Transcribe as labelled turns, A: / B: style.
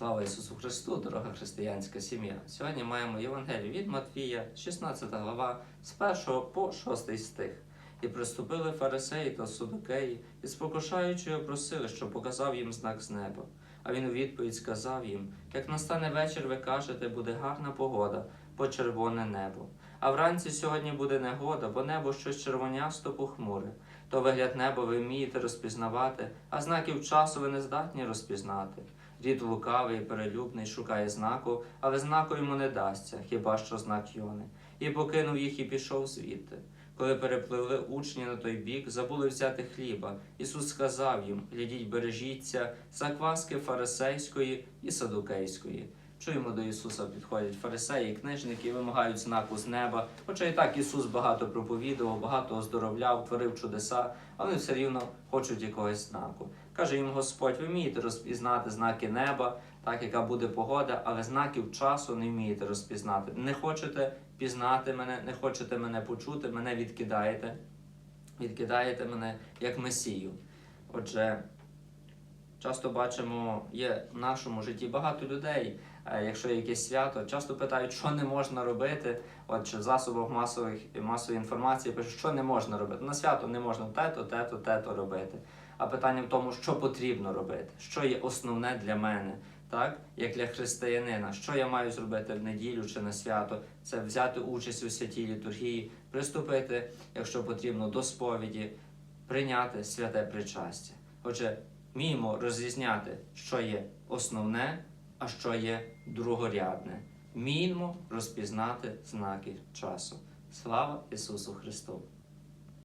A: Слава Ісусу Христу, дорога християнська сім'я. Сьогодні маємо Євангелію від Матвія, 16 глава, з 1 по 6 стих. І приступили фарисеї та судокеї, і спокушаючи його просили, щоб показав їм знак з неба. А він у відповідь сказав їм: як настане вечір, ви кажете, буде гарна погода, бо червоне небо. А вранці сьогодні буде негода, бо небо щось червонясто похмуре. То вигляд неба ви вмієте розпізнавати, а знаків часу ви не здатні розпізнати. Рід лукавий перелюбний шукає знаку, але знаку йому не дасться, хіба що знак Йони. І покинув їх і пішов звідти. Коли перепливли учні на той бік, забули взяти хліба. Ісус сказав їм: глядіть, бережіться закваски фарисейської і садукейської. Чуємо до Ісуса підходять фарисеї книжники вимагають знаку з неба. Хоча і так Ісус багато проповідував, багато оздоровляв, творив чудеса, вони все рівно хочуть якогось знаку. Каже їм Господь, ви вмієте розпізнати знаки неба, так яка буде погода, але знаків часу не вмієте розпізнати. Не хочете пізнати мене, не хочете мене почути, мене відкидаєте, відкидаєте мене як Месію. Отже, часто бачимо, є в нашому житті багато людей. е, Якщо є якесь свято, часто питають, що не можна робити. От чи в засобах масових масової інформації пишуть, що не можна робити. На свято не можна те-то, те-то, те-то робити. А питання в тому, що потрібно робити, що є основне для мене, так як для християнина, що я маю зробити в неділю чи на свято, це взяти участь у святій літургії, приступити, якщо потрібно, до сповіді, прийняти святе причастя. Отже, вміємо розрізняти, що є основне, а що є другорядне. Вміємо розпізнати знаки часу. Слава Ісусу Христу!